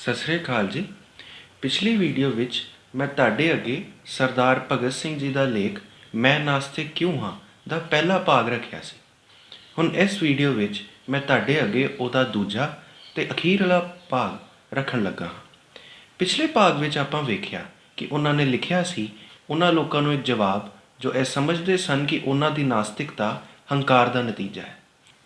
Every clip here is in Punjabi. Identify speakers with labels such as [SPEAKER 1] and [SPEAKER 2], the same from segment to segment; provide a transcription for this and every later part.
[SPEAKER 1] ਸਤਿ ਸ੍ਰੀ ਅਕਾਲ ਜੀ। ਪਿਛਲੀ ਵੀਡੀਓ ਵਿੱਚ ਮੈਂ ਤੁਹਾਡੇ ਅੱਗੇ ਸਰਦਾਰ ਭਗਤ ਸਿੰਘ ਜੀ ਦਾ ਲੇਖ ਮੈਂ ਨਾਸਤਿਕ ਕਿਉਂ ਹਾਂ ਦਾ ਪਹਿਲਾ ਭਾਗ ਰੱਖਿਆ ਸੀ। ਹੁਣ ਇਸ ਵੀਡੀਓ ਵਿੱਚ ਮੈਂ ਤੁਹਾਡੇ ਅੱਗੇ ਉਹਦਾ ਦੂਜਾ ਤੇ ਅਖੀਰਲਾ ਭਾਗ ਰੱਖਣ ਲੱਗਾ ਹਾਂ। ਪਿਛਲੇ ਭਾਗ ਵਿੱਚ ਆਪਾਂ ਵੇਖਿਆ ਕਿ ਉਹਨਾਂ ਨੇ ਲਿਖਿਆ ਸੀ, ਉਹਨਾਂ ਲੋਕਾਂ ਨੂੰ ਇੱਕ ਜਵਾਬ ਜੋ ਇਹ ਸਮਝਦੇ ਸਨ ਕਿ ਉਹਨਾਂ ਦੀ ਨਾਸਤਿਕਤਾ ਹੰਕਾਰ ਦਾ ਨਤੀਜਾ ਹੈ।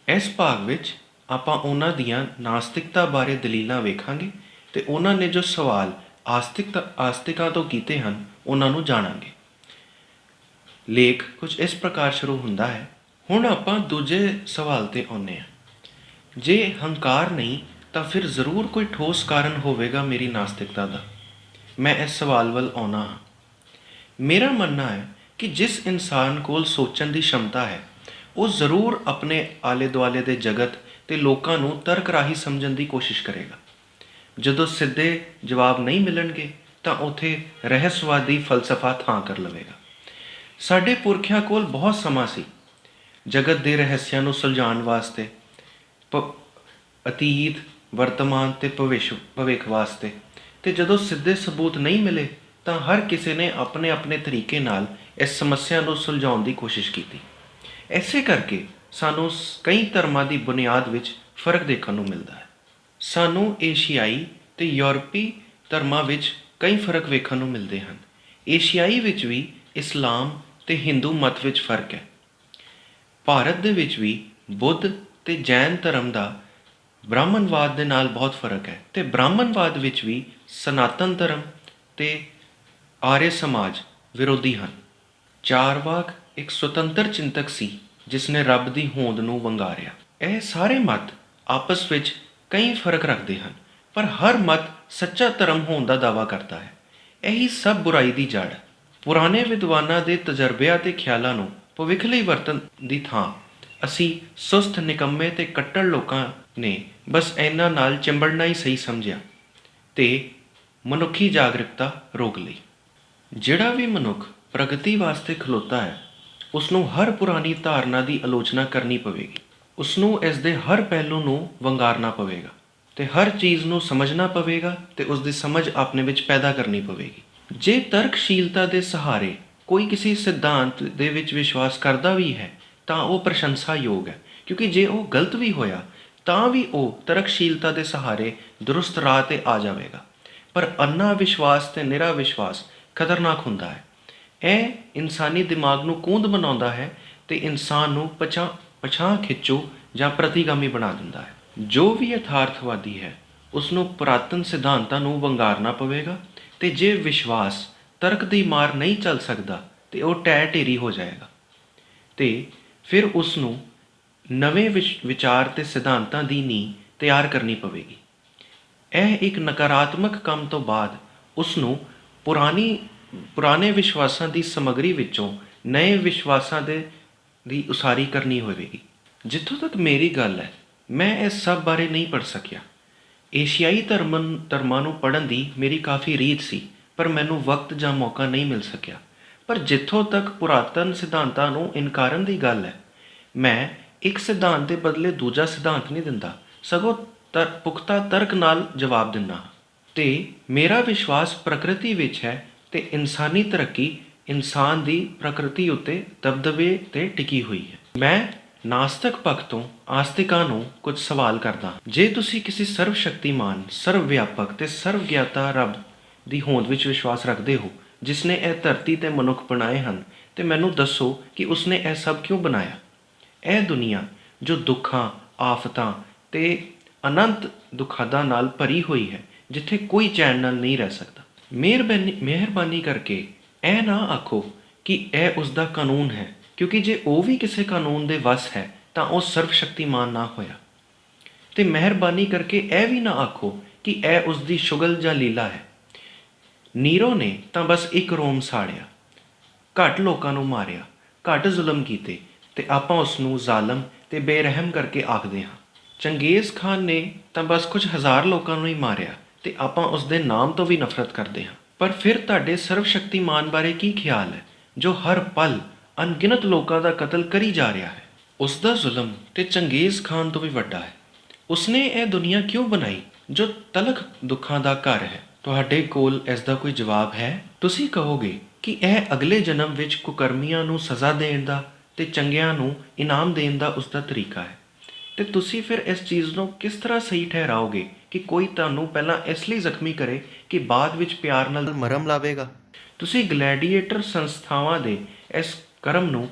[SPEAKER 1] ਇਸ ਭਾਗ ਵਿੱਚ ਆਪਾਂ ਉਹਨਾਂ ਦੀਆਂ ਨਾਸਤਿਕਤਾ ਬਾਰੇ ਦਲੀਲਾਂ ਵੇਖਾਂਗੇ ਤੇ ਉਹਨਾਂ ਨੇ ਜੋ ਸਵਾਲ ਆਸਤਿਕਤਾ ਆਸਤਿਕਾਂ ਤੋਂ ਕੀਤੇ ਹਨ, ਉਹਨਾਂ ਨੂੰ ਜਾਣਾਂਗੇ। ਲੇਖ ਕੁਝ ਇਸ ਪ੍ਰਕਾਰ ਸ਼ੁਰੂ ਹੁੰਦਾ ਹੈ, ਹੁਣ ਆਪਾਂ ਦੂਜੇ ਸਵਾਲ ਤੇ ਆਉਂਦੇ ਹਾਂ। ਜੇ ਹੰਕਾਰ ਨਹੀਂ, ਤਾਂ ਫਿਰ ਜ਼ਰੂਰ ਕੋਈ ਠੋਸ ਕਾਰਨ ਹੋਵੇਗਾ ਮੇਰੀ ਨਾਸਤਿਕਤਾ ਦਾ। ਮੈਂ ਇਸ ਸਵਾਲ ਵੱਲ ਆਉਣਾ ਹਾਂ। ਮੇਰਾ ਮੰਨਣਾ ਹੈ ਕਿ ਜਿਸ ਇਨਸਾਨ ਕੋਲ ਸੋਚਣ ਦੀ ਸ਼ਮਤਾ ਹੈ, ਉਹ ਜ਼ਰੂਰ ਆਪਣੇ ਆਲੇ ਦੁਆਲੇ ਦੇ ਜਗਤ ਤੇ ਲੋਕਾਂ ਨੂੰ ਤਰਕ ਰਾਹੀਂ ਸਮਝਣ ਦੀ ਕੋਸ਼ਿਸ਼ ਕਰੇਗਾ। ਜਦੋਂ ਸਿੱਧੇ ਜਵਾਬ ਨਹੀਂ ਮਿਲਣਗੇ, ਤਾਂ ਉਥੇ ਰਹੱਸਵਾਦੀ ਫਲਸਫਾ ਥਾਂ ਕਰ ਲਵੇਗਾ। ਸਾਡੇ ਪੁਰਖਿਆਂ ਕੋਲ ਬਹੁਤ ਸਮਾਂ ਸੀ ਜਗਤ ਦੇ ਰਹੱਸਿਆਂ ਨੂੰ ਸੁਲਝਾਉਣ ਵਾਸਤੇ, ਪ- ਅਤੀਤ, ਵਰਤਮਾਨ ਤੇ ਭਵਿੱਖ ਭਵਿੱਖ ਵਾਸਤੇ। ਤੇ ਜਦੋਂ ਸਿੱਧੇ ਸਬੂਤ ਨਹੀਂ ਮਿਲੇ, ਤਾਂ ਹਰ ਕਿਸੇ ਨੇ ਆਪਣੇ ਆਪਣੇ ਤਰੀਕੇ ਨਾਲ ਇਸ ਸਮੱਸਿਆ ਨੂੰ ਸੁਲਝਾਉਣ ਦੀ ਕੋਸ਼ਿਸ਼ ਕੀਤੀ। ਐਸੇ ਕਰਕੇ ਸਾਨੂੰ ਸ- ਕਈ ਧਰਮਾਂ ਦੀ ਬੁਨਿਆਦ ਵਿੱਚ ਫ਼ਰਕ ਦੇਖਣ ਨੂੰ ਮਿਲਦਾ ਹੈ। ਸਾਨੂੰ ਏਸ਼ੀਆਈ ਅਤੇ ਯੂਰਪੀ ਧਰਮਾਂ ਵਿੱਚ ਕਈ ਫ਼ਰਕ ਵੇਖਣ ਨੂੰ ਮਿਲਦੇ ਹਨ। ਏਸ਼ੀਆਈ ਵਿੱਚ ਵੀ ਇਸਲਾਮ ਅਤੇ ਹਿੰਦੂ ਮਤ ਵਿੱਚ ਫ਼ਰਕ ਹੈ। ਭਾਰਤ ਦੇ ਵਿੱਚ ਵੀ ਬੁੱਧ ਅਤੇ ਜੈਨ ਧਰਮ ਦਾ ਬ੍ਰਾਹਮਣਵਾਦ ਦੇ ਨਾਲ ਬਹੁਤ ਫ਼ਰਕ ਹੈ ਤੇ ਬ੍ਰਾਹਮਣਵਾਦ ਵਿੱਚ ਵੀ ਸਨਾਤਨ ਧਰਮ ਤੇ ਆਰਯ ਸਮਾਜ ਵਿਰੋਧੀ ਹਨ। ਚਾਰਵਾਕ ਇੱਕ ਸੁਤੰਤਰ ਚਿੰਤਕ ਸੀ ਜਿਸ ਨੇ ਰੱਬ ਦੀ ਹੋਂਦ ਨੂੰ ਵੰਗਾਰਿਆ। ਇਹ ਸਾਰੇ ਮਤ ਆਪਸ ਵਿੱਚ ਕਈ ਫ਼ਰਕ ਰੱਖਦੇ ਹਨ, ਪਰ ਹਰ ਮਤ ਸੱਚਾ ਧਰਮ ਹੋਣ ਦਾ ਦਾਅਵਾ ਕਰਦਾ ਹੈ। ਇਹੀ ਸਭ ਬੁਰਾਈ ਦੀ ਜੜ, ਪੁਰਾਣੇ ਵਿਦਵਾਨਾਂ ਦੇ ਤਜਰਬਿਆਂ ਤੇ ਖਿਆਲਾਂ ਨੂੰ ਭਵਿੱਖ ਲਈ ਵਰਤਣ ਦੀ ਥਾਂ। ਅਸੀਂ ਸੁਸਤ ਨਿਕੰਮੇ ਤੇ ਕੱਟੜ ਲੋਕਾਂ ਨੇ ਬਸ ਇਹਨਾਂ ਨਾਲ ਚਿੰਬੜਨਾ ਹੀ ਸਹੀ ਸਮਝਿਆ ਤੇ ਮਨੁੱਖੀ ਜਾਗਰੂਕਤਾ ਰੋਕ ਲਈ। ਜਿਹੜਾ ਵੀ ਮਨੁੱਖ ਪ੍ਰਗਤੀ ਵਾਸਤੇ ਖਲੋਤਾ ਹੈ ਉਸ ਨੂੰ ਹਰ ਪੁਰਾਣੀ ਧਾਰਨਾ ਦੀ ਆਲੋਚਨਾ ਕਰਨੀ ਪਵੇਗੀ। ਉਸ ਨੂੰ ਇਸ ਦੇ ਹਰ ਪਹਿਲੂ ਨੂੰ ਵੰਗਾਰਨਾ ਪਵੇਗਾ ਤੇ ਹਰ ਚੀਜ਼ ਨੂੰ ਸਮਝਣਾ ਪਵੇਗਾ ਤੇ ਉਸ ਦੀ ਸਮਝ ਆਪਣੇ ਵਿੱਚ ਪੈਦਾ ਕਰਨੀ ਪਵੇਗੀ। ਜੇ ਤਰਕਸ਼ੀਲਤਾ ਦੇ ਸਹਾਰੇ ਕੋਈ ਕਿਸੇ ਸਿਧਾਂਤ ਦੇ ਵਿੱਚ ਵਿਸ਼ਵਾਸ ਕਰਦਾ ਵੀ ਹੈ, ਤਾਂ ਉਹ ਪ੍ਰਸ਼ੰਸਾਯੋਗ ਹੈ, ਕਿਉਂਕਿ ਜੇ ਉਹ ਗਲਤ ਵੀ ਹੋਇਆ, ਤਾਂ ਵੀ ਉਹ ਤਰਕਸ਼ੀਲਤਾ ਦੇ ਸਹਾਰੇ ਦਰੁਸਤ ਰਾਹ ਤੇ ਆ ਜਾਵੇਗਾ। ਪਰ ਅੰਨਾ ਵਿਸ਼ਵਾਸ ਤੇ ਨਿਰਾ ਵਿਸ਼ਵਾਸ ਖਤਰਨਾਕ ਹੁੰਦਾ ਹੈ। ਇਹ ਇਨਸਾਨੀ ਦਿਮਾਗ ਨੂੰ ਕੂੰਦ ਬਣਾਉਂਦਾ ਹੈ ਤੇ ਇਨਸਾਨ ਨੂੰ ਪਛਾ ਪਛਾਂ ਖਿੱਚੋ ਜਾਂ ਪ੍ਰਤੀਗਾਮੀ ਬਣਾ ਦਿੰਦਾ ਹੈ। ਜੋ ਵੀ ਯਥਾਰਥਵਾਦੀ ਹੈ ਉਸ ਨੂੰ ਪੁਰਾਤਨ ਸਿਧਾਂਤਾਂ ਨੂੰ ਵੰਗਾਰਨਾ ਪਵੇਗਾ ਤੇ ਜੇ ਵਿਸ਼ਵਾਸ ਤਰਕ ਦੀ ਮਾਰ ਨਹੀਂ ਚੱਲ ਸਕਦਾ, ਤੇ ਉਹ ਟੈ ਢੇਰੀ ਹੋ ਜਾਏਗਾ। ਤੇ ਫਿਰ ਉਸ ਨੂੰ ਨਵੇਂ ਵਿਚ- ਵਿਚਾਰ ਤੇ ਸਿਧਾਂਤਾਂ ਦੀ ਨੀਂਹ ਤਿਆਰ ਕਰਨੀ ਪਵੇਗੀ। ਇਹ ਇੱਕ ਨਕਾਰਾਤਮਕ ਕੰਮ ਤੋਂ ਬਾਅਦ ਉਸ ਨੂੰ ਪੁਰਾਣੀ, ਪੁਰਾਣੇ ਵਿਸ਼ਵਾਸਾਂ ਦੀ ਸਮਗਰੀ ਵਿੱਚੋਂ ਨਵੇਂ ਵਿਸ਼ਵਾਸਾਂ ਦੇ ਦੀ ਉਸਾਰੀ ਕਰਨੀ ਹੋਵੇਗੀ ਜਿੱਥੋਂ ਤੱਕ ਮੇਰੀ ਗੱਲ ਹੈ, ਮੈਂ ਇਸ ਸਭ ਬਾਰੇ ਨਹੀਂ ਪੜ ਸਕਿਆ। ਏਸ਼ੀਆਈ ਧਰਮਾਂ ਧਰਮਾਂ ਨੂੰ ਪੜ੍ਹਨ ਦੀ ਮੇਰੀ ਕਾਫੀ ਰੀਤ ਸੀ, ਪਰ ਮੈਨੂੰ ਵਕਤ ਜਾਂ ਮੌਕਾ ਨਹੀਂ ਮਿਲ ਸਕਿਆ। ਪਰ ਜਿੱਥੋਂ ਤੱਕ ਪੁਰਾਤਨ ਸਿਧਾਂਤਾਂ ਨੂੰ ਇਨਕਾਰਨ ਦੀ ਗੱਲ ਹੈ, ਮੈਂ ਇੱਕ ਸਿਧਾਂਤ ਦੇ ਬਦਲੇ ਦੂਜਾ ਸਿਧਾਂਤ ਨਹੀਂ ਦਿੰਦਾ, ਸਗੋਂ ਤਰ, ਪੁਖਤਾ ਤਰਕ ਨਾਲ ਜਵਾਬ ਦਿੰਦਾ ਹਾਂ। ਤੇ ਮੇਰਾ ਵਿਸ਼ਵਾਸ ਪ੍ਰਕਿਰਤੀ ਵਿੱਚ ਹੈ ਤੇ ਇਨਸਾਨੀ ਤਰੱਕੀ ਇਨਸਾਨ ਦੀ ਪ੍ਰਕਿਰਤੀ ਉੱਤੇ ਦਬਦਬੇ ਤੇ ਟਿਕੀ ਹੋਈ ਹੈ। ਮੈਂ ਨਾਸਤਿਕ ਪੱਖ ਤੋਂ ਆਸਤਿਕਾਂ ਨੂੰ ਕੁਝ ਸਵਾਲ ਕਰਦਾ ਹਾਂ। ਜੇ ਤੁਸੀਂ ਕਿਸੇ ਸਰਵ ਸ਼ਕਤੀਮਾਨ ਸਰਵ ਵਿਆਪਕ ਤੇ ਸਰਵ ਗਿਆਤਾ ਰੱਬ ਦੀ ਹੋਂਦ ਵਿੱਚ ਵਿਸ਼ਵਾਸ ਰੱਖਦੇ ਹੋ ਜਿਸ ਨੇ ਇਹ ਧਰਤੀ ਤੇ ਮਨੁੱਖ ਬਣਾਏ ਹਨ, ਤੇ ਮੈਨੂੰ ਦੱਸੋ ਕਿ ਉਸਨੇ ਇਹ ਸਭ ਕਿਉਂ ਬਣਾਇਆ? ਇਹ ਦੁਨੀਆ ਜੋ ਦੁੱਖਾਂ, ਆਫਤਾਂ ਤੇ ਅਨੰਤ ਦੁਖਾਦਾਂ ਨਾਲ ਭਰੀ ਹੋਈ ਹੈ, ਜਿੱਥੇ ਕੋਈ ਚੈਨ ਨਾਲ ਨਹੀਂ ਰਹਿ ਸਕਦਾ। ਮਿਹਰਬਾਨੀ ਮਿਹਰਬਾਨੀ ਕਰਕੇ ਇਹ ਨਾ ਆਖੋ ਕਿ ਇਹ ਉਸ ਦਾ ਕਾਨੂੰਨ ਹੈ, ਕਿਉਂਕਿ ਜੇ ਉਹ ਵੀ ਕਿਸੇ ਕਾਨੂੰਨ ਦੇ ਵਸ ਹੈ, ਤਾਂ ਉਹ ਸਰਵ ਸ਼ਕਤੀਮਾਨ ਨਾ ਹੋਇਆ। ਤੇ ਮਿਹਰਬਾਨੀ ਕਰਕੇ ਇਹ ਵੀ ਨਾ ਆਖੋ ਕਿ ਇਹ ਉਸ ਦੀ ਸ਼ੁਗਲ ਜਾਂ ਲੀਲਾ ਹੈ। ਨੀਰੋ ਨੇ ਤਾਂ ਬਸ ਇੱਕ ਰੋਮ ਸਾੜਿਆ, ਘੱਟ ਲੋਕਾਂ ਨੂੰ ਮਾਰਿਆ, ਘੱਟ ਜ਼ੁਲਮ ਕੀਤੇ, ਤੇ ਆਪਾਂ ਉਸ ਨੂੰ ਜ਼ਾਲਮ ਤੇ ਬੇਰਹਿਮ ਕਰਕੇ ਆਖਦੇ ਹਾਂ। ਚੰਗੇਜ਼ ਖਾਨ ਨੇ ਤਾਂ ਬਸ ਕੁਝ ਹਜ਼ਾਰ ਲੋਕਾਂ ਨੂੰ ਹੀ ਮਾਰਿਆ, ਤੇ ਆਪਾਂ ਉਸ ਦੇ ਨਾਮ ਤੋਂ ਵੀ ਨਫ਼ਰਤ ਕਰਦੇ ਹਾਂ। ਪਰ ਫਿਰ ਤੁਹਾਡੇ ਸਰਵ ਸ਼ਕਤੀਮਾਨ ਬਾਰੇ ਕੀ ਖਿਆਲ ਹੈ, ਜੋ ਹਰ ਪਲ ਅਣਗਿਣਤ ਲੋਕਾਂ ਦਾ ਕਤਲ ਕਰੀ ਜਾ ਰਿਹਾ ਹੈ? ਉਸ ਦਾ ਜ਼ੁਲਮ ਤੇ ਚੰਗੇਜ਼ ਖਾਨ ਤੋਂ ਵੀ ਵੱਡਾ ਹੈ। ਉਸਨੇ ਇਹ ਦੁਨੀਆ ਕਿਉਂ ਬਣਾਈ, ਜੋ ਤਲਖ ਦੁੱਖਾਂ ਦਾ ਘਰ ਹੈ? ਤੁਹਾਡੇ ਕੋਲ ਇਸ ਦਾ ਕੋਈ ਜਵਾਬ ਹੈ? ਤੁਸੀਂ ਕਹੋਗੇ ਕਿ ਇਹ ਅਗਲੇ ਜਨਮ ਵਿੱਚ ਕੁਕਰਮੀਆਂ ਨੂੰ ਸਜ਼ਾ ਦੇਣ ਦਾ ਤੇ ਚੰਗਿਆਂ ਨੂੰ ਇਨਾਮ ਦੇਣ ਦਾ ਉਸ ਦਾ ਤਰੀਕਾ ਹੈ। ਤੇ ਤੁਸੀਂ ਫਿਰ ਇਸ ਚੀਜ਼ ਨੂੰ ਕਿਸ ਤਰ੍ਹਾਂ ਸਹੀ ਠਹਿਰਾਓਗੇ ਕਿ ਕੋਈ ਤੁਹਾਨੂੰ ਪਹਿਲਾਂ ਇਸ ਲਈ ਜ਼ਖਮੀ ਕਰੇ ਕਿ ਬਾਅਦ ਵਿੱਚ ਪਿਆਰ ਨਾਲ ਮਰਮ ਲਾਵੇਗਾ। ਤੁਸੀਂ ਗਲੈਡੀਏਟਰ ਸੰਸਥਾਵਾਂ ਦੇ ਇਸ ਕਰਮ ਨੂੰ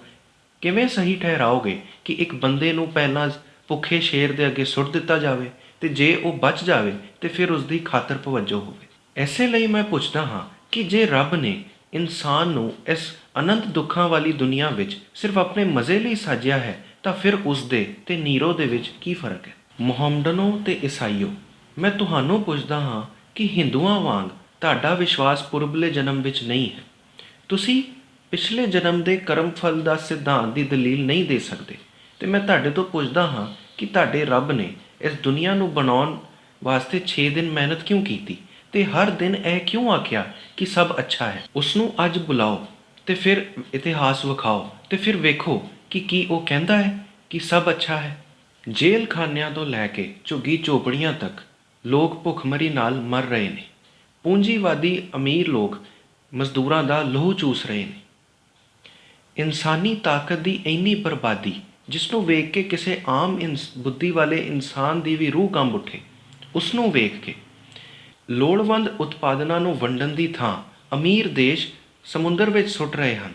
[SPEAKER 1] ਕਿਵੇਂ ਸਹੀ ਠਹਿਰਾਓਗੇ ਕਿ ਇੱਕ ਬੰਦੇ ਨੂੰ ਪਹਿਲਾਂ ਭੁੱਖੇ ਸ਼ੇਰ ਦੇ ਅੱਗੇ ਸੁੱਟ ਦਿੱਤਾ ਜਾਵੇ ਤੇ ਜੇ ਉਹ ਬਚ ਜਾਵੇ ਤੇ ਫਿਰ ਉਸ ਦੀ ਖਾਤਰ ਪਵੱਜੋ ਹੋਵੇ? ਐਸੇ ਲਈ ਮੈਂ ਪੁੱਛਦਾ ਹਾਂ ਕਿ ਜੇ ਰੱਬ ਨੇ ਇਨਸਾਨ ਨੂੰ ਇਸ ਅਨੰਤ ਦੁੱਖਾਂ ਵਾਲੀ ਦੁਨੀਆ ਵਿੱਚ ਸਿਰਫ ਆਪਣੇ ਮਜ਼ੇ ਲਈ ਸਾਜਿਆ ਹੈ, ਤਾਂ ਫਿਰ ਉਸ ਦੇ ਤੇ ਨੀਰੋ ਦੇ ਵਿੱਚ ਕੀ ਫ਼ਰਕ ਹੈ? ਮੁਹੰਮਦਨੋ ਤੇ ਈਸਾਈਓ, ਮੈਂ ਤੁਹਾਨੂੰ ਪੁੱਛਦਾ ਹਾਂ ਕਿ ਹਿੰਦੂਆਂ ਵਾਂਗ ਤੁਹਾਡਾ ਵਿਸ਼ਵਾਸ ਪੁਰਬਲੇ ਜਨਮ ਵਿੱਚ ਨਹੀਂ ਹੈ। ਤੁਸੀਂ ਪਿਛਲੇ ਜਨਮ ਦੇ ਕਰਮ ਫਲ ਦਾ ਸਿਧਾਂਤ ਦੀ ਦਲੀਲ ਨਹੀਂ ਦੇ ਸਕਦੇ। ਤੇ ਮੈਂ ਤੁਹਾਡੇ ਤੋਂ ਪੁੱਛਦਾ ਹਾਂ ਕਿ ਤੁਹਾਡੇ ਰੱਬ ਨੇ ਇਸ ਦੁਨੀਆ ਨੂੰ ਬਣਾਉਣ ਵਾਸਤੇ 6 ਦਿਨ ਮਿਹਨਤ ਕਿਉਂ ਕੀਤੀ? ਤੇ ਹਰ ਦਿਨ ਇਹ ਕਿਉਂ ਆਖਿਆ ਕਿ ਸਭ ਅੱਛਾ ਹੈ? ਉਸ ਨੂੰ ਅੱਜ ਬੁਲਾਓ ਤੇ ਫਿਰ ਇਤਿਹਾਸ ਵਿਖਾਓ ਤੇ ਫਿਰ ਵੇਖੋ ਕਿ ਕੀ ਉਹ ਕਹਿੰਦਾ ਹੈ ਕਿ ਸਭ ਅੱਛਾ ਹੈ। ਜੇਲ੍ਹ ਖਾਨਿਆਂ ਤੋਂ ਲੈ ਕੇ ਝੁੱਗੀ ਝੋਪੜੀਆਂ ਤੱਕ ਲੋਕ ਭੁੱਖਮਰੀ ਨਾਲ ਮਰ ਰਹੇ ਨੇ। ਪੂੰਜੀਵਾਦੀ ਅਮੀਰ ਲੋਕ ਮਜ਼ਦੂਰਾਂ ਦਾ ਲਹੂ ਚੂਸ ਰਹੇ ਨੇ। ਇਨਸਾਨੀ ਤਾਕਤ ਦੀ ਇੰਨੀ ਬਰਬਾਦੀ, ਜਿਸ ਨੂੰ ਵੇਖ ਕੇ ਕਿਸੇ ਆਮ ਇਨਸ, ਬੁੱਧੀ ਵਾਲੇ ਇਨਸਾਨ ਦੀ ਵੀ ਰੂਹ ਕੰਬ ਉੱਠੇ, ਉਸ ਨੂੰ ਵੇਖ ਕੇ। ਲੋੜਵੰਦ ਉਤਪਾਦਨਾਂ ਨੂੰ ਵੰਡਣ ਦੀ ਥਾਂ ਅਮੀਰ ਦੇਸ਼ ਸਮੁੰਦਰ ਵਿੱਚ ਸੁੱਟ ਰਹੇ ਹਨ।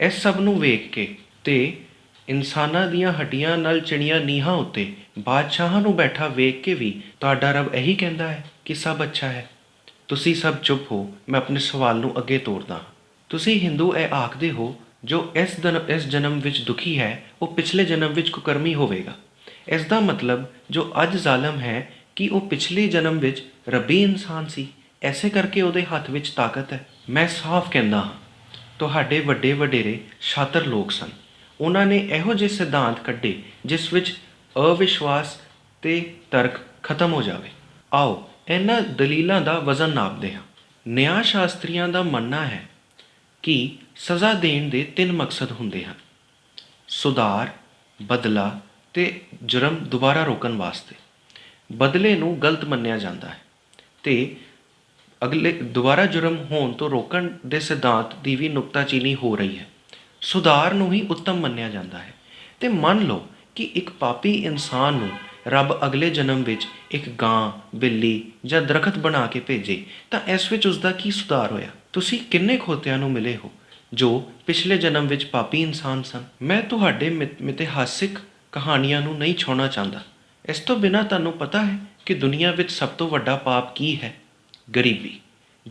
[SPEAKER 1] ਇਸ ਸਭ ਨੂੰ ਵੇਖ ਕੇ ਤੇ ਇਨਸਾਨਾਂ ਦੀਆਂ ਹੱਡੀਆਂ ਨਾਲ ਚਿਣੀਆਂ ਨੀਹਾਂ ਉੱਤੇ ਬਾਦਸ਼ਾਹਾਂ ਨੂੰ ਬੈਠਾ ਵੇਖ ਕੇ ਵੀ ਤੁਹਾਡਾ ਰੱਬ ਇਹੀ ਕਹਿੰਦਾ ਹੈ ਕਿ ਸਭ ਅੱਛਾ ਹੈ। ਤੁਸੀਂ ਸਭ ਚੁੱਪ ਹੋ, ਮੈਂ ਆਪਣੇ ਸਵਾਲ ਨੂੰ ਅੱਗੇ ਤੋਰਦਾ ਹਾਂ। ਤੁਸੀਂ ਹਿੰਦੂ ਇਹ ਆਖਦੇ ਹੋ, ਜੋ ਇਸ ਦਿਨ ਇਸ ਜਨਮ ਵਿੱਚ ਦੁਖੀ ਹੈ, ਉਹ ਪਿਛਲੇ ਜਨਮ ਵਿੱਚ ਕੁਕਰਮੀ ਹੋਵੇਗਾ। ਇਸ ਦਾ ਮਤਲਬ ਜੋ ਅੱਜ ਜ਼ਾਲਮ ਹੈ ਕਿ ਉਹ ਪਿਛਲੇ ਜਨਮ ਵਿੱਚ ਰੱਬੀ ਇਨਸਾਨ ਸੀ। ਐਸੇ ਕਰਕੇ ਉਹਦੇ ਹੱਥ ਵਿੱਚ ਤਾਕਤ ਹੈ। ਮੈਂ ਸਾਫ਼ ਕਹਿੰਦਾ ਹਾਂ, ਤੁਹਾਡੇ ਵੱਡੇ ਵਡੇਰੇ ਸ਼ਾਤਰ ਲੋਕ ਸਨ। ਉਹਨਾਂ ਨੇ ਇਹੋ ਜਿਹੇ ਸਿਧਾਂਤ ਕੱਢੇ ਜਿਸ ਵਿੱਚ ਅਵਿਸ਼ਵਾਸ ਤੇ ਤਰਕ ਖਤਮ ਹੋ ਜਾਵੇ। ਆਓ ਇਹਨਾਂ ਦਲੀਲਾਂ ਦਾ ਵਜ਼ਨ ਨਾਪਦੇ ਹਾਂ। ਨਿਆਂ ਸ਼ਾਸਤਰੀਆਂ ਦਾ ਮੰਨਣਾ ਹੈ ਕਿ ਸਜ਼ਾ ਦੇਣ ਦੇ ਤਿੰਨ ਮਕਸਦ ਹੁੰਦੇ ਹਨ। ਸੁਧਾਰ, ਬਦਲਾ ਤੇ ਜੁਰਮ ਦੁਬਾਰਾ ਰੋਕਣ ਵਾਸਤੇ। ਬਦਲੇ ਨੂੰ ਗਲਤ ਮੰਨਿਆ ਜਾਂਦਾ ਹੈ ਤੇ ਅਗਲੇ ਦੁਬਾਰਾ ਜੁਰਮ ਹੋਣ ਤੋਂ ਰੋਕਣ ਦੇ ਸਿਧਾਂਤ ਦੀ ਵੀ ਨੁਕਤਾਚੀਨੀ ਹੋ ਰਹੀ ਹੈ। ਸੁਧਾਰ ਨੂੰ ਹੀ ਉੱਤਮ ਮੰਨਿਆ ਜਾਂਦਾ ਹੈ। ਤੇ ਮੰਨ ਲਓ ਕਿ ਇੱਕ ਪਾਪੀ ਇਨਸਾਨ ਨੂੰ ਰੱਬ ਅਗਲੇ ਜਨਮ ਵਿੱਚ ਇੱਕ ਗਾਂ, ਬਿੱਲੀ ਜਾਂ ਦਰਖਤ ਬਣਾ ਕੇ ਭੇਜੇ, ਤਾਂ ਇਸ ਵਿੱਚ ਉਸ ਦਾ ਕੀ ਸੁਧਾਰ ਹੋਇਆ? ਤੁਸੀਂ ਕਿੰਨੇ ਖੋਤਿਆਂ ਨੂੰ ਮਿਲੇ ਹੋ ਜੋ ਪਿਛਲੇ ਜਨਮ ਵਿੱਚ ਪਾਪੀ ਇਨਸਾਨ ਸਨ? ਮੈਂ ਤੁਹਾਡੇ ਮਿਤ- ਮਿਥਿਹਾਸਿਕ ਕਹਾਣੀਆਂ ਨੂੰ ਨਹੀਂ ਛੋਣਾ ਚਾਹੁੰਦਾ। ਇਸ ਤੋਂ ਬਿਨਾਂ ਤੁਹਾਨੂੰ ਪਤਾ ਹੈ ਕਿ ਦੁਨੀਆ ਵਿੱਚ ਸਭ ਤੋਂ ਵੱਡਾ ਪਾਪ ਕੀ ਹੈ? ਗਰੀਬੀ।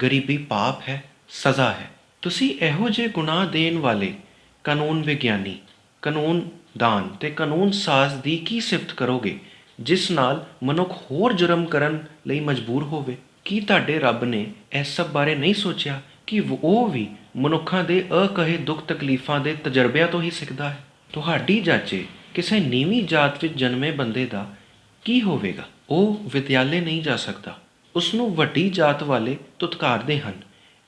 [SPEAKER 1] ਗਰੀਬੀ ਪਾਪ ਹੈ, ਸਜ਼ਾ ਹੈ। ਤੁਸੀਂ ਇਹੋ ਜਿਹੇ ਗੁਨਾਹ ਦੇਣ ਵਾਲੇ ਕਾਨੂੰਨ ਵਿਗਿਆਨੀ, ਕਾਨੂੰਨ ਦਾਨ ਅਤੇ ਕਾਨੂੰਨ ਸਾਜ਼ ਦੀ ਕੀ ਸਿਫਤ ਕਰੋਗੇ, ਜਿਸ ਨਾਲ ਮਨੁੱਖ ਹੋਰ ਜੁਰਮ ਕਰਨ ਲਈ ਮਜਬੂਰ ਹੋਵੇ? ਕੀ ਤੁਹਾਡੇ ਰੱਬ ਨੇ ਇਸ ਸਭ ਬਾਰੇ ਨਹੀਂ ਸੋਚਿਆ ਕਿ ਉਹ ਵੀ ਮਨੁੱਖਾਂ ਦੇ ਅਕਹੇ ਦੁੱਖ ਤਕਲੀਫਾਂ ਦੇ ਤਜਰਬਿਆਂ ਤੋਂ ਹੀ ਸਿੱਖਦਾ ਹੈ? ਤੁਹਾਡੀ ਜਾਚੇ ਕਿਸੇ ਨੀਵੀਂ ਜਾਤ ਵਿੱਚ ਜਨਮੇ ਬੰਦੇ ਦਾ ਕੀ ਹੋਵੇਗਾ? ਉਹ ਵਿਦਿਆਲੇ ਨਹੀਂ ਜਾ ਸਕਦਾ। ਉਸ ਨੂੰ ਵੱਡੀ ਜਾਤ ਵਾਲੇ ਤੁਤਕਾਰਦੇ ਹਨ।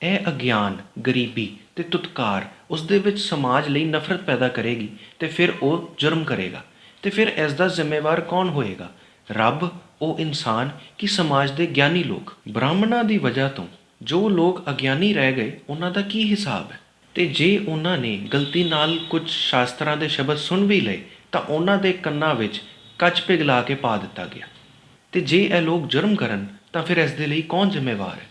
[SPEAKER 1] ਇਹ ਅਗਿਆਨ, ਗਰੀਬੀ ਅਤੇ ਤੁਤਕਾਰ ਉਸ ਦੇ ਵਿੱਚ ਸਮਾਜ ਲਈ ਨਫ਼ਰਤ ਪੈਦਾ ਕਰੇਗੀ ਅਤੇ ਫਿਰ ਉਹ ਜੁਰਮ ਕਰੇਗਾ ਅਤੇ ਫਿਰ ਇਸ ਦਾ ਜ਼ਿੰਮੇਵਾਰ ਕੌਣ ਹੋਏਗਾ? ਰੱਬ, ਉਹ ਇਨਸਾਨ ਕਿ ਸਮਾਜ ਦੇ ਗਿਆਨੀ ਲੋਕ। ਬ੍ਰਾਹਮਣਾਂ ਦੀ ਵਜ੍ਹਾ ਤੋਂ ਜੋ ਲੋਕ ਅਗਿਆਨੀ ਰਹਿ ਗਏ, ਉਹਨਾਂ ਦਾ ਕੀ ਹਿਸਾਬ ਹੈ? ਤੇ ਜੇ ਉਹਨਾਂ ਨੇ ਗਲਤੀ ਨਾਲ ਕੁਝ ਸ਼ਾਸਤਰਾਂ ਦੇ ਸ਼ਬਦ ਸੁਣ ਵੀ ਲਏ, ਤਾਂ ਉਹਨਾਂ ਦੇ ਕੰਨਾਂ ਵਿੱਚ ਕੱਚ ਪਿਘਲਾ ਕੇ ਪਾ ਦਿੱਤਾ ਗਿਆ। ਤੇ ਜੇ ਇਹ ਲੋਕ ਜੁਰਮ ਕਰਨ, ਤਾਂ ਫਿਰ ਇਸ ਦੇ ਲਈ ਕੌਣ ਜ਼ਿੰਮੇਵਾਰ ਹੈ?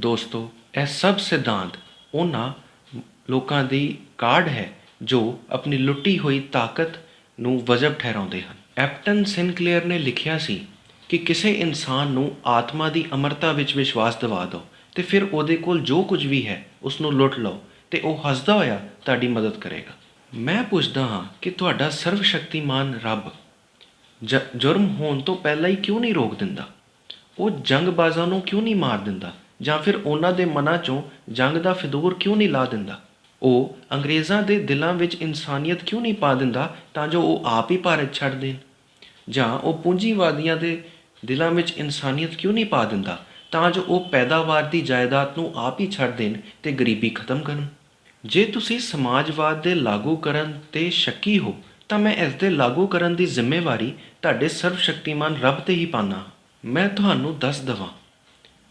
[SPEAKER 1] ਦੋਸਤੋ, ਇਹ ਸਭ ਸਿਧਾਂਤ ਉਹਨਾਂ ਲੋਕਾਂ ਦੀ ਕਾਢ ਹੈ, ਜੋ ਆਪਣੀ ਲੁੱਟੀ ਹੋਈ ਤਾਕਤ ਨੂੰ ਵਜਬ ਠਹਿਰਾਉਂਦੇ ਹਨ। ਐਪਟਨ ਸਿਨਕਲੇਅਰ ਨੇ ਲਿਖਿਆ ਸੀ ਕਿ ਕਿਸੇ ਇਨਸਾਨ ਨੂੰ ਆਤਮਾ ਦੀ ਅਮਰਤਾ ਵਿੱਚ ਵਿਸ਼ਵਾਸ ਦਿਵਾ ਦਿਓ ਤੇ ਫਿਰ ਉਹਦੇ ਕੋਲ ਜੋ ਕੁਝ ਵੀ ਹੈ ਉਸ ਨੂੰ ਲੁੱਟ ਲਓ ਤੇ ਉਹ ਹੱਸਦਾ ਹੋਇਆ ਤੁਹਾਡੀ ਮਦਦ ਕਰੇਗਾ। ਮੈਂ ਪੁੱਛਦਾ ਹਾਂ ਕਿ ਤੁਹਾਡਾ ਸਰਵ ਸ਼ਕਤੀਮਾਨ ਰੱਬ ਜ- ਜੁਰਮ ਹੋਣ ਤੋਂ ਪਹਿਲਾਂ ਹੀ ਕਿਉਂ ਨਹੀਂ ਰੋਕ ਦਿੰਦਾ? ਉਹ ਜੰਗਬਾਜ਼ਾਂ ਨੂੰ ਕਿਉਂ ਨਹੀਂ ਮਾਰ ਦਿੰਦਾ? ਜਾਂ ਫਿਰ ਉਹਨਾਂ ਦੇ ਮਨਾਂ ਚੋਂ ਜੰਗ ਦਾ ਫਿਦੂਰ ਕਿਉਂ ਨਹੀਂ ਲਾ ਦਿੰਦਾ? ਉਹ ਅੰਗਰੇਜ਼ਾਂ ਦੇ ਦਿਲਾਂ ਵਿੱਚ ਇਨਸਾਨੀਅਤ ਕਿਉਂ ਨਹੀਂ ਪਾ ਦਿੰਦਾ ਤਾਂ ਜੋ ਉਹ ਆਪ ਹੀ ਭਾਰਤ ਛੱਡ ਦੇਣ? ਜਾਂ ਉਹ ਪੂੰਜੀਵਾਦੀਆਂ ਦੇ ਦਿਲਾਂ ਵਿੱਚ ਇਨਸਾਨੀਅਤ ਕਿਉਂ ਨਹੀਂ ਪਾ ਦਿੰਦਾ ਤਾਂ ਜੋ ਉਹ ਪੈਦਾਵਾਰ ਦੀ ਜਾਇਦਾਦ ਨੂੰ ਆਪ ਹੀ ਛੱਡ ਦੇਣ ਤੇ ਗਰੀਬੀ ਖਤਮ ਕਰਨ? ਜੇ ਤੁਸੀਂ ਸਮਾਜਵਾਦ ਦੇ ਲਾਗੂ ਕਰਨ ਤੇ ਸ਼ੱਕੀ ਹੋ, ਤਾਂ ਮੈਂ ਇਸ ਦੇ ਲਾਗੂ ਕਰਨ ਦੀ ਜ਼ਿੰਮੇਵਾਰੀ ਤੁਹਾਡੇ ਸਰਵ ਸ਼ਕਤੀਮਾਨ ਰੱਬ ਤੇ ਹੀ ਪਾਨਾ। ਮੈਂ ਤੁਹਾਨੂੰ ਦੱਸ ਦਵਾਂ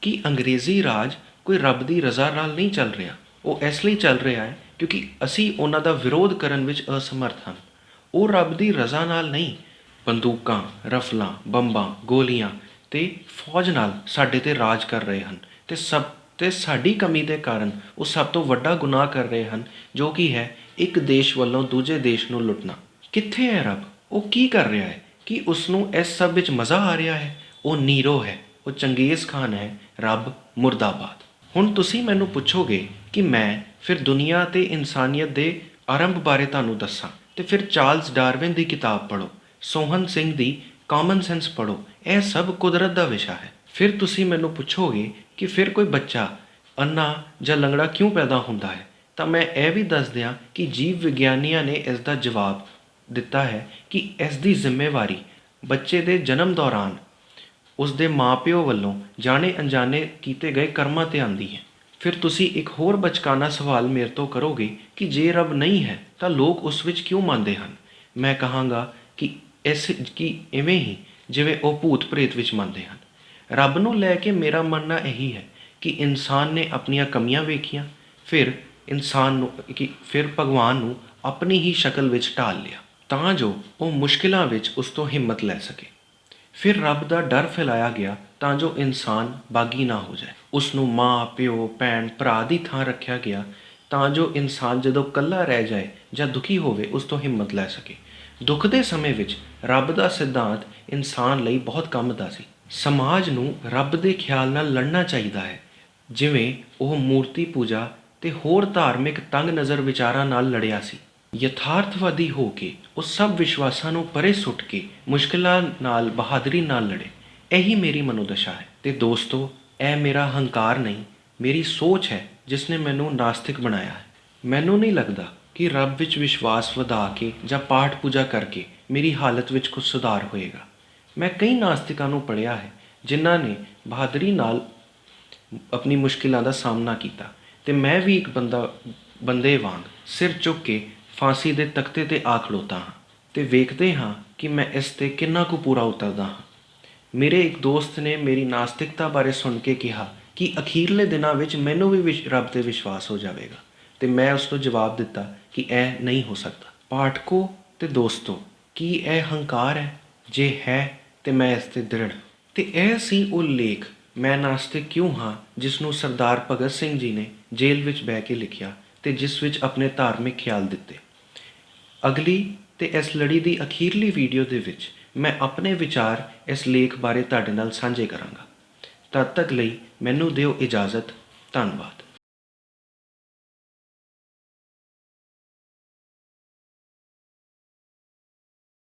[SPEAKER 1] ਕਿ ਅੰਗਰੇਜ਼ੀ ਰਾਜ ਕੋਈ ਰੱਬ ਦੀ ਰਜ਼ਾ ਨਾਲ ਨਹੀਂ ਚੱਲ ਰਿਹਾ। ਉਹ ਇਸ ਲਈ ਚੱਲ ਰਿਹਾ ਹੈ ਕਿਉਂਕਿ ਅਸੀਂ ਉਹਨਾਂ ਦਾ ਵਿਰੋਧ ਕਰਨ ਵਿੱਚ ਅਸਮਰਥ ਹਨ ਉਹ ਰੱਬ ਦੀ ਰਜ਼ਾ ਨਾਲ ਨਹੀਂ, ਬੰਦੂਕਾਂ, ਰਫਲਾਂ, ਬੰਬਾਂ, ਗੋਲੀਆਂ ਤੇ ਫੌਜ ਨਾਲ ਸਾਡੇ ਤੇ ਰਾਜ ਕਰ ਰਹੇ ਹਨ ਤੇ ਸਭ ਤੇ ਸਾਡੀ ਕਮੀ ਦੇ ਕਾਰਨ ਉਹ ਸਭ ਤੋਂ ਵੱਡਾ ਗੁਨਾਹ ਕਰ ਰਹੇ ਹਨ, ਜੋ ਕਿ ਹੈ ਇੱਕ ਦੇਸ਼ ਵੱਲੋਂ ਦੂਜੇ ਦੇਸ਼ ਨੂੰ ਲੁੱਟਣਾ। ਕਿੱਥੇ ਹੈ ਰੱਬ? ਉਹ ਕੀ ਕਰ ਰਿਹਾ ਹੈ? ਕਿ ਉਸ ਨੂੰ ਇਸ ਸਭ ਵਿੱਚ ਮਜ਼ਾ ਆ ਰਿਹਾ ਹੈ? ਉਹ ਨੀਰੋ ਹੈ, ਉਹ ਚੰਗੇਜ਼ ਖਾਨ ਹੈ, ਰੱਬ ਮੁਰਦਾਬਾਦ। ਹੁਣ ਤੁਸੀਂ ਮੈਨੂੰ ਪੁੱਛੋਗੇ ਕਿ ਮੈਂ ਫਿਰ ਦੁਨੀਆ ਤੇ ਇਨਸਾਨੀਅਤ ਦੇ ਆਰੰਭ ਬਾਰੇ ਤੁਹਾਨੂੰ ਦੱਸਾਂ। ਤੇ ਫਿਰ ਚਾਰਲਸ ਡਾਰਵਿਨ ਦੀ ਕਿਤਾਬ ਪੜ੍ਹੋ ਸੋਹਨ ਸਿੰਘ ਦੀ ਕਾਮਨ ਸੈਂਸ ਪੜ੍ਹੋ, ਇਹ ਸਭ ਕੁਦਰਤ ਦਾ ਵਿਸ਼ਾ ਹੈ। ਫਿਰ ਤੁਸੀਂ ਮੈਨੂੰ ਪੁੱਛੋਗੇ ਕਿ ਫਿਰ ਕੋਈ ਬੱਚਾ ਅੰਨਾ ਜਾਂ ਲੰਗੜਾ ਕਿਉਂ ਪੈਦਾ ਹੁੰਦਾ ਹੈ? ਤਾਂ ਮੈਂ ਇਹ ਵੀ ਦੱਸ ਦਿਆਂ ਕਿ ਜੀਵ ਵਿਗਿਆਨੀਆਂ ਨੇ ਇਸ ਦਾ ਜਵਾਬ ਦਿੱਤਾ ਹੈ ਕਿ ਇਸ ਦੀ ਜ਼ਿੰਮੇਵਾਰੀ ਬੱਚੇ ਦੇ ਜਨਮ ਦੌਰਾਨ ਉਸ ਦੇ ਮਾਪਿਓ ਵੱਲੋਂ ਜਾਣੇ ਅਣਜਾਣੇ ਕੀਤੇ ਗਏ ਕਰਮਾਂ ਤੇ ਆਉਂਦੀ ਹੈ। ਫਿਰ ਤੁਸੀਂ ਇੱਕ ਹੋਰ ਬਚਕਾਨਾ ਸਵਾਲ ਮੇਰੇ ਤੋਂ ਕਰੋਗੇ ਕਿ ਜੇ ਰੱਬ ਨਹੀਂ ਹੈ, ਤਾਂ ਲੋਕ ਉਸ ਵਿੱਚ ਕਿਉਂ ਮੰਨਦੇ ਹਨ? ਮੈਂ ਕਹਾਂਗਾ ਕਿ ਇਸ, ਕਿ ਇਵੇਂ ਹੀ ਜਿਵੇਂ ਉਹ ਭੂਤ ਪ੍ਰੇਤ ਵਿੱਚ ਮੰਨਦੇ ਹਨ। ਰੱਬ ਨੂੰ ਲੈ ਕੇ ਮੇਰਾ ਮੰਨਣਾ ਇਹੀ ਹੈ ਕਿ ਇਨਸਾਨ ਨੇ ਆਪਣੀਆਂ ਕਮੀਆਂ ਵੇਖੀਆਂ, ਫਿਰ ਇਨਸਾਨ ਨੂੰ, ਕਿ ਫਿਰ ਭਗਵਾਨ ਨੂੰ ਆਪਣੀ ਹੀ ਸ਼ਕਲ ਵਿੱਚ ਢਾਲ ਲਿਆ, ਤਾਂ ਜੋ ਉਹ ਮੁਸ਼ਕਿਲਾਂ ਵਿੱਚ ਉਸ ਤੋਂ ਹਿੰਮਤ ਲੈ ਸਕੇ। ਫਿਰ ਰੱਬ ਦਾ ਡਰ ਫੈਲਾਇਆ ਗਿਆ ਤਾਂ ਜੋ ਇਨਸਾਨ ਬਾਗੀ ਨਾ ਹੋ ਜਾਏ। ਉਸ ਨੂੰ ਮਾਂ, ਪਿਓ, ਭੈਣ, ਭਰਾ ਦੀ ਥਾਂ ਰੱਖਿਆ ਗਿਆ ਤਾਂ ਜੋ ਇਨਸਾਨ ਜਦੋਂ ਇਕੱਲਾ ਰਹਿ ਜਾਏ ਜਾਂ ਦੁਖੀ ਹੋਵੇ, ਉਸ ਤੋਂ ਹਿੰਮਤ ਲੈ ਸਕੇ। ਦੁੱਖ ਦੇ ਸਮੇਂ ਵਿੱਚ ਰੱਬ ਦਾ ਸਿਧਾਂਤ ਇਨਸਾਨ ਲਈ ਬਹੁਤ ਕੰਮ ਦਾ ਸੀ। ਸਮਾਜ ਨੂੰ ਰੱਬ ਦੇ ਖਿਆਲ ਨਾਲ ਲੜਨਾ ਚਾਹੀਦਾ ਹੈ। ਜਿਵੇਂ ਉਹ ਮੂਰਤੀ ਪੂਜਾ ਤੇ ਹੋਰ ਧਾਰਮਿਕ ਤੰਗ ਨਜ਼ਰ ਵਿਚਾਰਾਂ ਨਾਲ ਲੜਿਆ ਸੀ। ਯਥਾਰਥਵਾਦੀ ਹੋ ਕੇ ਉਹ ਸਭ ਵਿਸ਼ਵਾਸਾਂ ਨੂੰ ਪਰੇ ਸੁੱਟ ਕੇ ਮੁਸ਼ਕਿਲਾਂ ਨਾਲ, ਬਹਾਦਰੀ ਨਾਲ ਲੜੇ। ਇਹੀ ਮੇਰੀ ਮਨੋਦਸ਼ਾ ਹੈ। ਤੇ ਦੋਸਤੋ, ਇਹ ਮੇਰਾ ਹੰਕਾਰ ਨਹੀਂ, ਮੇਰੀ ਸੋਚ ਹੈ, ਜਿਸ ਨੇ ਮੈਨੂੰ ਨਾਸਤਿਕ ਬਣਾਇਆ ਹੈ। ਮੈਨੂੰ ਨਹੀਂ ਲੱਗਦਾ ਕਿ ਰੱਬ ਵਿੱਚ ਵਿਸ਼ਵਾਸ ਵਧਾ ਕੇ ਜਾਂ ਪਾਠ ਪੂਜਾ ਕਰਕੇ ਮੇਰੀ ਹਾਲਤ ਵਿੱਚ ਕੁਝ ਸੁਧਾਰ ਹੋਏਗਾ। ਮੈਂ ਕਈ ਨਾਸਤਿਕਾਂ ਨੂੰ ਪੜ੍ਹਿਆ ਹੈ, ਜਿਨ੍ਹਾਂ ਨੇ ਬਹਾਦਰੀ ਨਾਲ ਆਪਣੀ ਮੁਸ਼ਕਿਲਾਂ ਦਾ ਸਾਹਮਣਾ ਕੀਤਾ। ਤੇ ਮੈਂ ਵੀ ਇੱਕ ਬੰਦਾ, ਬੰਦੇ ਵਾਂਗ ਸਿਰ ਚੁੱਕ ਕੇ ਫਾਂਸੀ ਦੇ ਤਖਤੇ ਤੇ ਆ ਖਲੋਤਾ ਹਾਂ ਤੇ ਵੇਖਦੇ ਹਾਂ ਕਿ ਮੈਂ ਇਸ ਤੇ ਕਿੰਨਾ ਕੁ ਪੂਰਾ ਉਤਰਦਾ ਹਾਂ। ਮੇਰੇ ਇੱਕ ਦੋਸਤ ਨੇ ਮੇਰੀ ਨਾਸਤਿਕਤਾ ਬਾਰੇ ਸੁਣ ਕੇ ਕਿਹਾ ਕਿ ਅਖੀਰਲੇ ਦਿਨਾਂ ਵਿੱਚ ਮੈਨੂੰ ਵੀ ਵਿਸ਼- ਰੱਬ ਤੇ ਵਿਸ਼ਵਾਸ ਹੋ ਜਾਵੇਗਾ ਤੇ ਮੈਂ ਉਸ ਨੂੰ ਜਵਾਬ ਦਿੱਤਾ ਕਿ ਇਹ ਨਹੀਂ ਹੋ ਸਕਦਾ। ਪਾਠਕੋ ਤੇ ਦੋਸਤੋ, ਕੀ ਇਹ ਹੰਕਾਰ ਹੈ? ਜੇ ਹੈ, ਤੇ ਮੈਂ ਇਸ ਤੇ ਦ੍ਰਿੜ ਤੇ ਇਹ ਸੀ ਉਹ ਲੇਖ, ਮੈਂ ਨਾਸਤਿਕ ਕਿਉਂ ਹਾਂ, ਜਿਸ ਨੂੰ ਸਰਦਾਰ ਭਗਤ ਸਿੰਘ ਜੀ ਨੇ ਜੇਲ੍ਹ ਵਿੱਚ ਬਹਿ ਕੇ ਲਿਖਿਆ ਤੇ ਜਿਸ ਵਿੱਚ ਆਪਣੇ ਧਾਰਮਿਕ ਖਿਆਲ ਦਿੱਤੇ। ਅਗਲੀ ਅਤੇ ਇਸ ਲੜੀ ਦੀ ਅਖੀਰਲੀ ਵੀਡੀਓ ਦੇ ਵਿੱਚ ਮੈਂ ਆਪਣੇ ਵਿਚਾਰ ਇਸ ਲੇਖ ਬਾਰੇ ਤੁਹਾਡੇ ਨਾਲ ਸਾਂਝੇ ਕਰਾਂਗਾ। ਤਦ ਤੱਕ ਲਈ ਮੈਨੂੰ ਦਿਓ ਇਜਾਜ਼ਤ। ਧੰਨਵਾਦ।